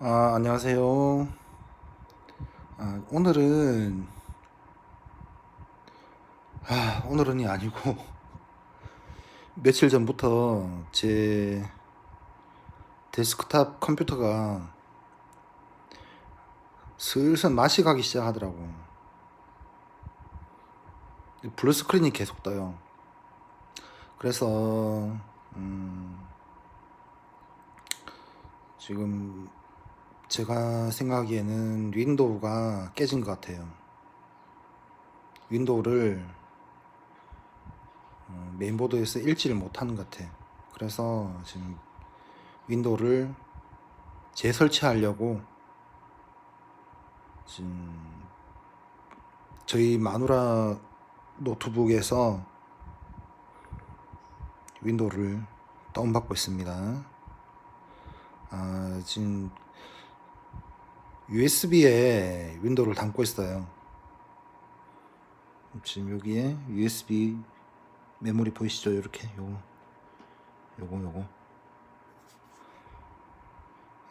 아, 안녕하세요. 아, 오늘은, 아, 오늘은이 아니고, 며칠 전부터 제 데스크탑 컴퓨터가 슬슬 맛이 가기 시작하더라고. 블루 스크린이 계속 떠요. 그래서, 음, 지금 제가 생각하기에는 윈도우가 깨진 것 같아요. 윈도우를 어, 메인보드에서 읽지를 못하는 것 같아. 그래서 지금 윈도우를 재설치하려고 지금 저희 마누라 노트북에서 윈도우를 다운받고 있습니다. 아, 지금 USB에 윈도우를 담고 있어요. 지금 여기에 USB 메모리 보이시죠? 이렇게 요거 요거 요거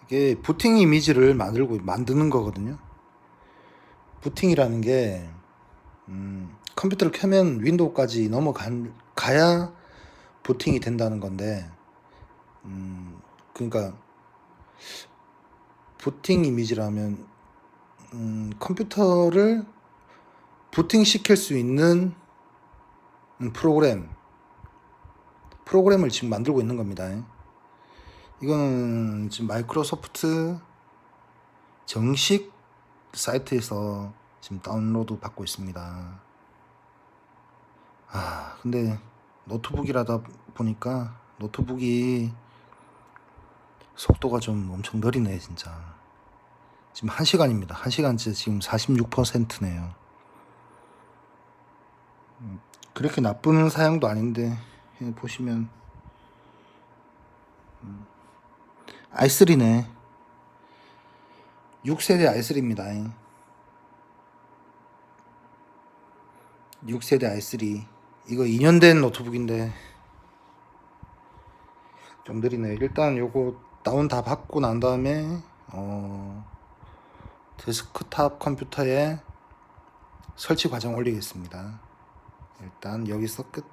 이게 부팅 이미지를 만들고 만드는 거거든요. 부팅이라는 게 음, 컴퓨터를 켜면 윈도우까지 넘어간 가야 부팅이 된다는 건데 음, 그러니까 부팅 이미지라면 음, 컴퓨터를 부팅 시킬 수 있는 음, 프로그램 프로그램을 지금 만들고 있는 겁니다. 이거는 지금 마이크로소프트 정식 사이트에서 지금 다운로드 받고 있습니다. 아, 근데 노트북이라다 보니까 노트북이 속도가 좀 엄청 느리네, 진짜. 지금 1시간입니다. 1시간째 지금 46%네요. 음, 그렇게 나쁜 사양도 아닌데, 예, 보시면, 음, i3네. 6세대 i3입니다. 6세대 i3. 이거 2년 된 노트북인데, 좀 느리네. 일단 요거 다운 다 받고 난 다음에 어 데스크탑 컴퓨터에 설치 과정 올리겠습니다. 일단 여기서 끝.